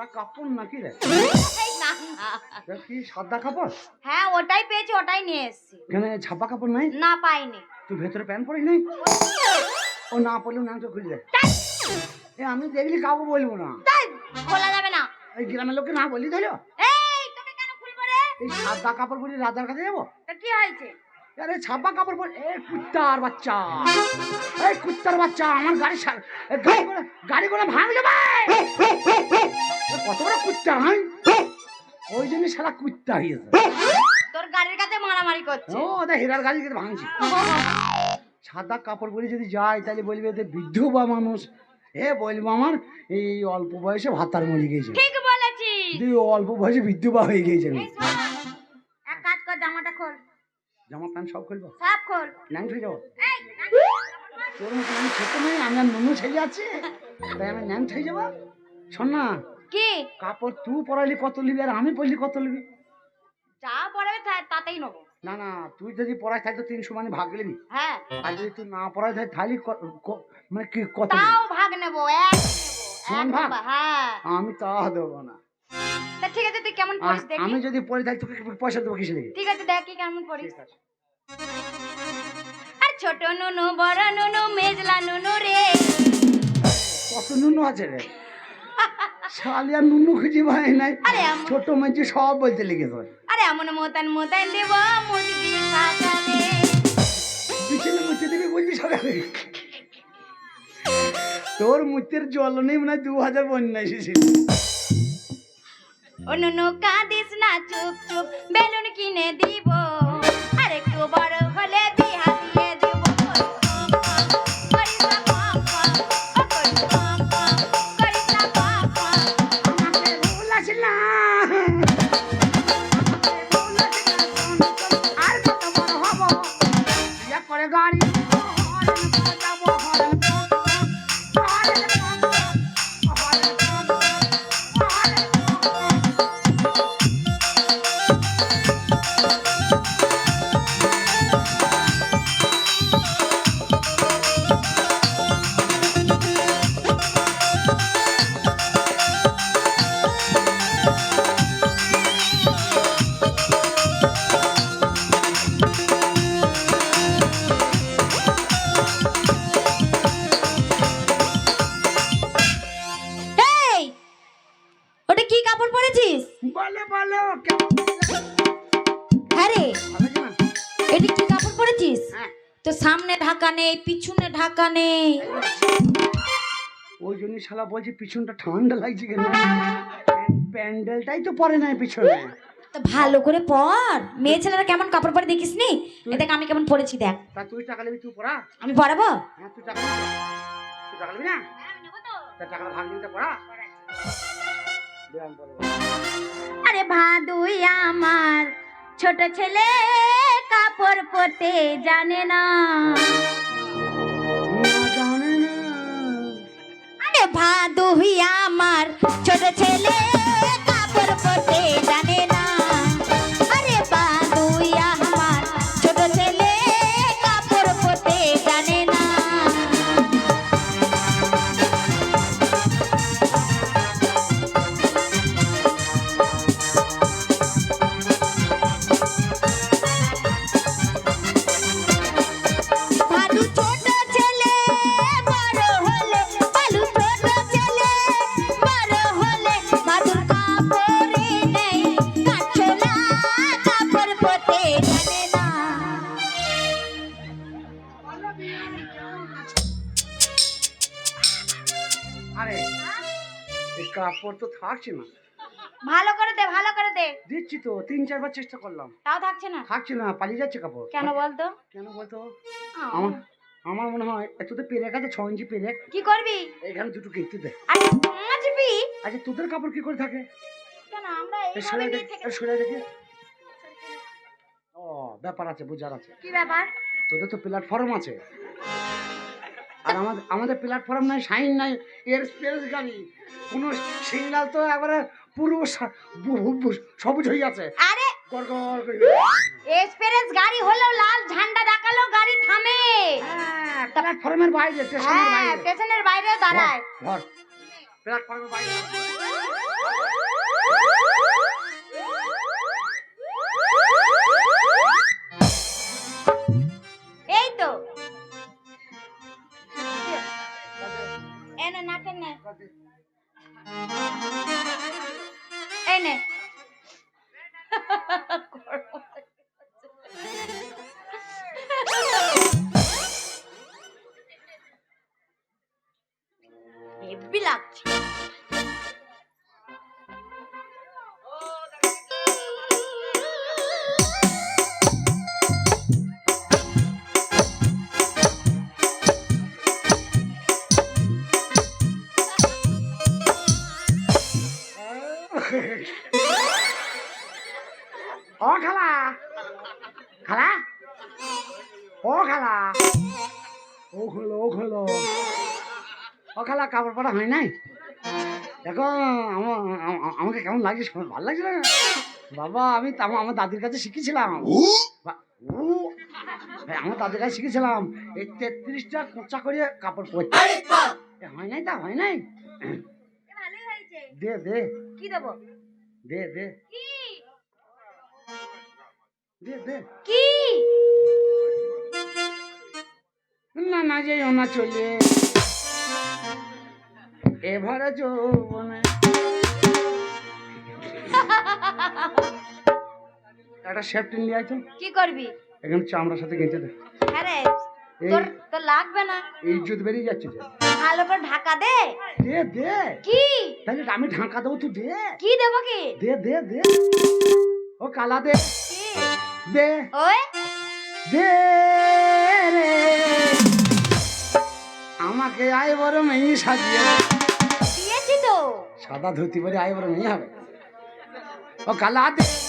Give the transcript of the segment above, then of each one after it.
ওরা কাপড় নাকি রে? কি সাদা কাপড়? হ্যাঁ ওটাই পেয়েছি ওটাই নিয়ে এসেছি। এখানে ছাপা কাপড় নাই? না পাইনি। তুই ভেতরে প্যান্ট পরিস নাই ও না পড়লেও না তো খুলে এ আমি দেখলি কাউকে বলব না। খোলা যাবে না। এই গ্রামের লোককে না বললি তাইলে এই তোকে কেন খুলবো রে? এই সাদা কাপড় পরে রাজার কাছে যাব? তা কি হয়েছে? আরে ছাপা কাপড় পরে এ কুত্তার বাচ্চা। এই কুত্তার বাচ্চা আমার গাড়ি গাড়ি করে গাড়ি করে ভাঙলে ভাই। কত বড় কুত্তা হ্যাঁ ওই জন্য সারা কুত্তা হয়েছে তোর গাড়ির কাছে মারামারি করছে। ও ওদের হীরার গাড়ি কিন্তু ভাঙছি। সাদা কাপড় পরে যদি যায় তাহলে বলবে এদের বিধবা মানুষ। এ বলব আমার এই অল্প বয়সে ভাতার মরে গেছে। ঠিক বলেছিস। তুই অল্প বয়সে বিধবা হয়ে গিয়েছে জামা প্যান্ট সব খুলবো? সব খোল। ন্যাং হয়ে যাব তোর মতো আমি ছোট মেয়ে আমি আর নুনু ছেলে আছে। তাই আমি ন্যাং হয়ে যাব। শোন না কি? কাপড় তুই পরাইলি কত নিবি আর আমি পরলি কত নিবি? যা পড়াবে তা- তাতেই নেব। না না তুই যদি পড়াই থাকতো তিনশো মানে ভাগ নিবি হ্যাঁ। আর যদি তুই না পড়াই থাকি তাহলে মানে কি কত তাও ভাগ নেব এক নেব সমান ভাগ? হ্যাঁ। আমি তা দেবো না। তা ঠিক আছে তুই কেমন পড়িস দেখি। আমি যদি পড়ে তোকে পয়সা দেবো কিসে ঠিক আছে দেখি কেমন পড়িস। আর ছোট নুনু বড় নুনু মেজলা নুনু রে। কত নুনু আছে রে? শালি আর নুনু খুঁজে পাই নাই। ছোট মেয়ে সব বলতে লেগেছে আরে এমন মোতান মোতান দেব মুদি পিছনে তোর মুচের জল নেই মনে হয় দু হাজার বন্যা এসেছিল নুনু কাঁদিস না চুপ চুপ বেলুন কিনে দিব। আর একটু বড় হলে তো সামনে ঢাকা নেই পিছনে ঢাকা নেই। ওই জন্য শালা বলছি পিছনটা ঠান্ডা লাগছে কেন? প্যান্ডেলটাই তো পরে নাই পিছনে। তো ভালো করে পর। মেয়ে ছেলেরা কেমন কাপড় পরে দেখিস নি দেখ আমি কেমন পরেছি দেখ। তা তুই টাকা নিবি তুই পড়া। আমি পরাবো হ্যাঁ তুই টাকা নিবি। তুই টাকা নিবি না? তা টাকাটা ভাগ নিতে পড়া। দে আমি পড়ব। আরে ভাদুই আমার ছোট ছেলে। কাপড় পরতে জানে না। আরে ভাদু আমার ছোট ছেলে কাপড় পরতে জানে থাকছে না। ভালো করে দে ভালো করে দে। দিচ্ছি তো তিন চারবার চেষ্টা করলাম। তাও থাকছে না? থাকছে না পালিয়ে যাচ্ছে কাপড়। কেন বলতো? কেন বলতো? আমার আমার মনে হয় একটু তো পেরেক আছে ছ ইঞ্চি পেরেক। কি করবি? এখানে দুটো কেটে দে। আরে নাচবি আচ্ছা তোদের কাপড় কি করে থাকে? কেন আমরা এইভাবে নিয়ে থেকে এই সরে দেখি। ও ব্যাপার আছে বুঝার আছে। কি ব্যাপার? তোদের তো প্ল্যাটফর্ম আছে। আর আমাদের আমাদের প্ল্যাটফর্ম নাই সাইন নাই এর স্পেস গাড়ি কোনো সিগন্যাল তো একবারে পুরো সবুজ হয়ে আছে আরে! এক্সপ্রেস গাড়ি হলেও লাল ঝান্ডা দেখালেও গাড়ি থামে। প্ল্যাটফর্মের বাইরে স্টেশনের হ্যাঁ বাইরে। স্টেশনের বাইরে দাঁড়ায়। প্ল্যাটফর্মের বাইরে। খালা? ও খালা। ও খোলো ও খোলো। ও খালা কাপড় পরা হয় নাই দেখো আমা- আমা- আমাকে কেমন লাগছে শোনো, ভালো লাগছে না? বাবা আমি তো আমার দাদির কাছে শিখেছিলাম। আমার দাদির কাছে শিখেছিলাম। এই তেত্রিশটা কোঁচা করে কাপড় পরতে। হয় নাই তা হয় নাই? দে দে। কি দেবো? দে দে। কি? না না যে না চলে এবারে যৌবনে। একটা সেফটিন নিয়ে আইতো কি করবি? এখানে চামড়ার সাথে গেঁচে দে। হ্যাঁ রে তোর তোর লাগবে না। ইজ্জত বেরিয়ে যাচ্ছে যে। ভালো করে ঢাকা দে। দে দে। কি? তাহলে আমি ঢাকা দেবো তুই দে। কি দেবো কি? দে দে দে। ও কালা দে। কি? দে। ওই। দে রে। আমাকে আয় বড় মেয়ে সাজিয়ে। দিয়েছি তো। সাদা ধুতি পরে আয় বড় মেয়ে হবে। ও কালা দে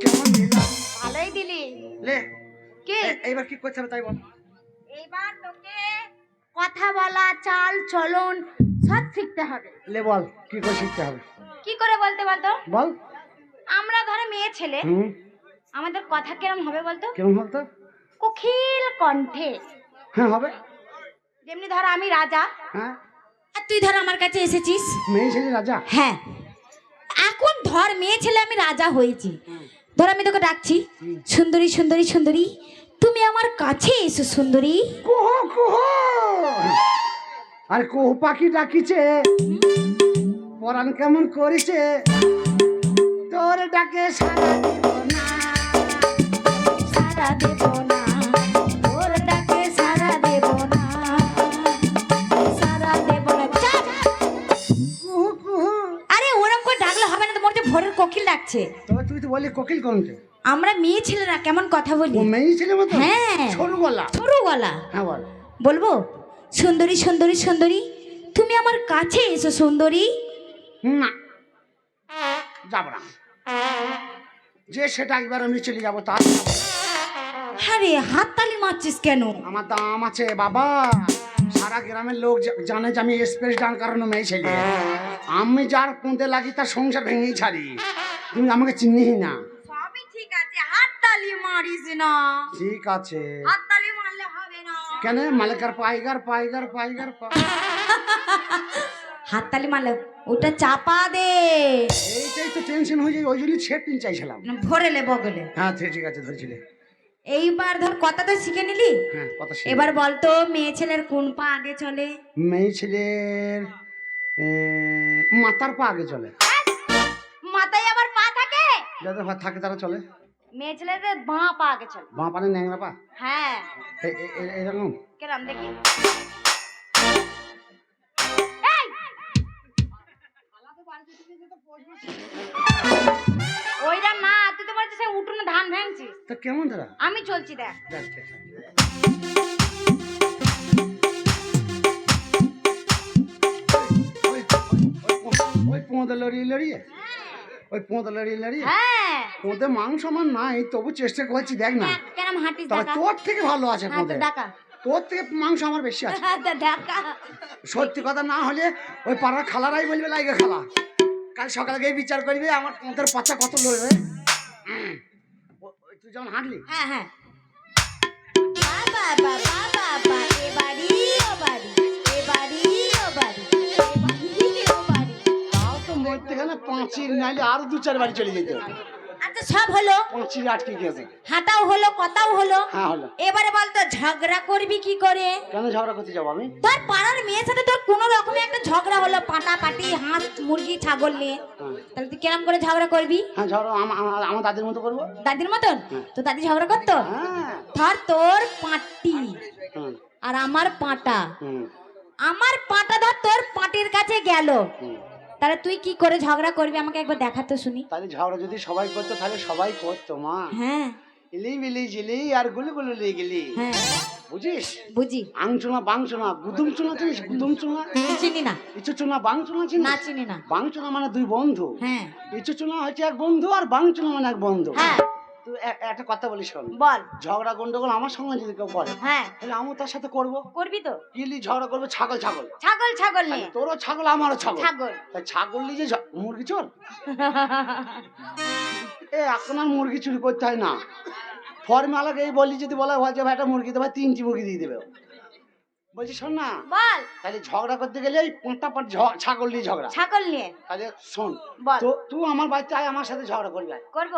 কেমন দিলাম ভালোই দিলি। লে কি? এইবার কি করতে হবে তাই বল। এইবার তোকে কথা বলা চাল চলন সব শিখতে হবে। লে বল কি করে শিখতে হবে? কি করে বলতে বলতো? বল। আমরা ধরো মেয়ে ছেলে আমাদের কথা কিরম হবে বলতো? কেমন বলতো কোকিল কণ্ঠে। হ্যাঁ হবে। যেমনি ধরো আমি রাজা হ্যাঁ। আর তুই ধর আমার কাছে এসেছিস। মেয়ে ছেলে রাজা? হ্যাঁ। এখন ধর মেয়ে ছেলে আমি রাজা হয়েছি। ধর আমি তোকে ডাকছি। সুন্দরী সুন্দরী সুন্দরী, তুমি আমার কাছে এসো সুন্দরী। কুহু কুহু! আর কুহু পাখি ডাকিছে। পরাণ কেমন করেছে। তোর ডাকে সারা দেব না, সারা দেব না। লাগছে তবে তুই তো বললি কোকিল কোনকে আমরা মেয়ে ছেলেরা কেমন কথা বলি? ও মেয়ে ছেলে মতো হ্যাঁ। সরু গলা। সরু গলা। হ্যাঁ বল। বলব? সুন্দরী সুন্দরী সুন্দরী তুমি আমার কাছে এসো সুন্দরী। না। যাব না। যে সেটা একবার আমি চলে যাব তার আরে হাত তালি মারছিস কেন? আমার দাম আছে বাবা। সারা গ্রামের লোক জানে যে আমি স্পেস ডান কারণে মেয়ে ছেলে। আমি যার পোঁতে লাগি তার সংসার ভেঙেই ছাড়ি। তুমি আমাকে চিনিই না? সবই ঠিক আছে হাত তালি মারিস না। ঠিক আছে। হাত তালি মারলে হবে না। কেন? মালিকার পাইগার পাইগার পাইগার পা- হাত তালি মারলে ওটা চাপা দে। এইটাই তো টেনশন হয়ে যায় ওই জন্য ছেট তিন চাইছিলাম। ভরেলে বগলে। হ্যাঁ ঠিক ঠিক আছে ধরেছিলে এইবার ধর কথা তো শিখে নিলি? হ্যাঁ কথা। এবার বলতো মেয়ে ছেলের কোন পা আগে চলে? মেয়ে ছেলের মাথার পা আগে চলে। মাথায় আবার পা থাকে? যাদের পা থাকে তারা চলে। মেয়ে ছেলের বাঁ পা আগে চলে। বাঁ পানে ন্যাংরা পা? হ্যাঁ। এরকম? কেরাম দেখি। ওইটা না তো উঠোনে ধান ভাঙছিস তা কেমন তারা আমি চলছি দেখ। ওই- পোঁদে লড়িয়ে লড়িয়ে? ওই পোঁদে লড়িয়ে লড়িয়ে? হ্যাঁ। পোঁদে মাংস আমার নাই তবু চেষ্টা করছি দেখ না। হাঁটিস দেখা। তোর থেকে ভালো আছে হ্যাঁ পোঁদে। তোর থেকে মাংস আমার বেশি আছে। সত্যি কথা না হলে ওই পাড়ার খালারাই বলবে লাইগে খালা কাল সকালে গিয়ে বিচার করবে আমার তোদের বাচ্চা কত লড়বে? তুই যখন হাঁটলি। হ্যাঁ হ্যাঁ। বাবা বাবা বাবা এ বাড়ি ও বাড়ি এ বাড়ি ও বাড়ি এ বাড়ি ও বাড়ি। তাও তো মধ্যেখানে পাঁচির নাইলে আরও দু চার বাড়ি চলে যেতে আচ্ছা সব হলো। পাঁচির আটকে গেছে হাঁটাও হলো কথাও হলো। হ্যাঁ হলো। এবারে বলতো ঝগড়া করবি কি করে? কেন ঝগড়া করতে যাব আমি? তোর পাড়ার মেয়ের সাথে তোর কোনো রকমের একটা ঝগড়া হলো পাটা পাটি হাঁস মুরগি ছাগল নিয়ে। হ্যাঁ। তাহলে তুই কেরম করে ঝগড়া করবি? হ্যাঁ ঝগড়া আম- আম- আমার দাদির মতো করব। দাদির মতন? তো দাদি ঝগড়া করতো? হ্যাঁ। ধর তোর পাটি। আর আমার পাটা। আমার পাটা ধর তোর পাটির কাছে গেল। তাহলে তুই কি করে ঝগড়া করবি? আমাকে একবার দেখাতো শুনি। তাহলে ঝগড়া যদি সবাই করতো তাহলে সবাই করতো মা। হ্যাঁ। ইলি বিলি জিলি আর গুলি গুলি লি গেলি। হ্যাঁ। বুঝিস? বুঝি। আংচুনা বাংচুনা গুদুম চুনা চিনিস? গুদুম চুনা? চিনি না। ইচু চুনা বাংচুনা না চিনি না। বাংচুনা মানে দুই বন্ধু। হ্যাঁ। ইচু চুনা হচ্ছে এক বন্ধু আর বাংচুনা মানে এক বন্ধু। হ্যাঁ। তুই একটা কথা বলি শোন। বল। ঝগড়া গন্ডগোল আমার সঙ্গে যদি কেউ হ্যাঁ। তাহলে আমিও তার সাথে করব। করবি তো? কিলি ঝগড়া করব ছাগল ছাগল। ছাগল ছাগল নিয়ে। তোরও ছাগল আমারও ছাগল। ছাগল। তাই ছাগল নিয়ে যে মুরগি চোর? এ এখন আর মুরগি চুরি করতে হয় না। ফর্মে আলাদা এই বলি যদি বলা হয় যে ভাই একটা মুরগি দেবে তিনটি মুরগি দিয়ে দেবে। বলছি শোন না। বল। তাহলে ঝগড়া করতে গেলে এই পাঁটা পাট ছাগল নিয়ে ঝগড়া। ছাগল নিয়ে? তাহলে শোন তো তুই আমার বাড়িতে আয় আমার সাথে ঝগড়া করবি। করব?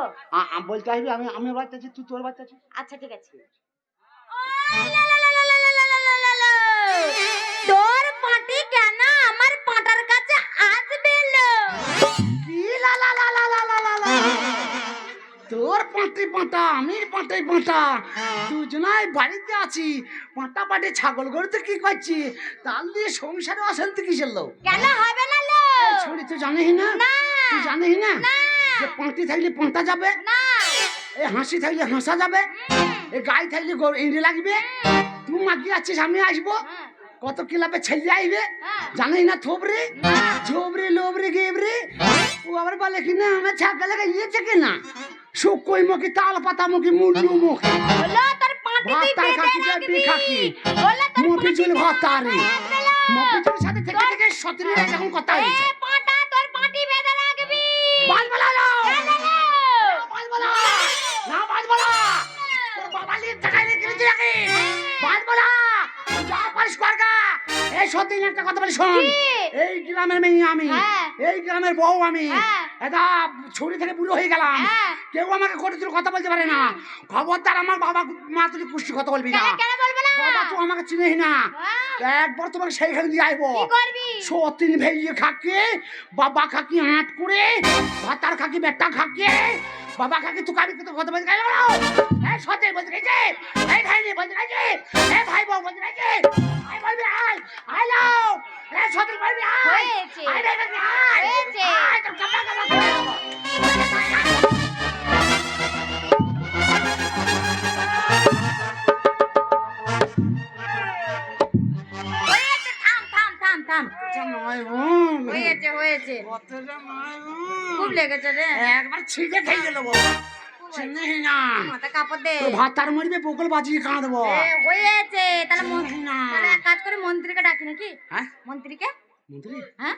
বলতে আসবি আমি আমি বাড়িতে আছি তুই তোর বাড়িতে আছিস? আচ্ছা ঠিক আছে। তোর পাটি কেন আমার পাটার কাছে আসবে? কি পাঁটি পাঁটা আমি পাঁটাই পাঁটা। দুজনাই বাড়িতে আছি। পাঁটা পাটি ছাগল গরুতে কি করছি তাল দিয়ে সংসারে অশান্তি কিসের লোক? কেন হবে না লো ছড়ি তুই জানিস না? তুই জানিস না? যে পাঁটি থাকলে পাঁটা যাবে? না। এই হাসি থাকলে হাসা যাবে? এই গাই থাকলে গরু ইঁড়ে লাগবে? তুই মাগি আছিস আমি আসব? হ্যাঁ, কত কিলাপে ছেলে আইবে? হ্যাঁ। জানিস না থোবরে। ঝোবরে লোবরে গেবরে ও আবার বলে কি না আমার ছাগলে ইয়েছে কি না শুকোই মুখি তাল পাতা মুখি মুড়িও মুখি। খাকি তোর মফি চুল ভাত তারি বেঁধে লো। মফি চুলের সাথে থেকে থেকে এখন কথা হয়েছে। পাটা তোর পাটি বেঁধে রাখবি বাল বলা যাও বেঁধে লো। বাল বলা। না বাল বলা। তোর বাবা লিপ টাকায় রেখে বাল বলা। যা পারিস করগা এই একটা কথা বলি শোন। এই গ্রামের মেয়ে আমি। হ্যাঁ। এই গ্রামের বউ আমি। হ্যাঁ। এটা ছুরি থেকে বুড়ো হয়ে গেলাম। হ্যাঁ। কেউ আমাকে কোটি তুলে কথা বলতে পারে না। খবরদার আমার বাবা মা তুই পুষ্টি কথা বলবি না। কেন কেন বাবা তুই আমাকে চিনিস না। হ্যাঁ, একবার তোমাকে সেইখানে দিয়ে করবি? সতীন ভেইয়ে খাকে বাবা খাকি হাট করে ভাতার খাকি বেটা খাকে বাবা খাকি তুই কারি তো কথা বলতে গেল এই সতে বলতে গেছে? এই ভাই বলতে গেছে? এই ভাই বউ বলতে গেছে? আই বলবি আই আই লাও এই সতে বলবি আই। আই লেগেছে রে। একবার ছিঁড়ে খেয়ে গেল চিনিস না মাথা কাপড় দে। ভাত তার মারবে বকল বাজিয়ে কাঁদবো। হয়েছে। তাহলে মন্ত্রী না এক কাজ করে মন্ত্রীকে ডাকি নাকি? হ্যাঁ? মন্ত্রীকে? মন্ত্রী? হ্যাঁ?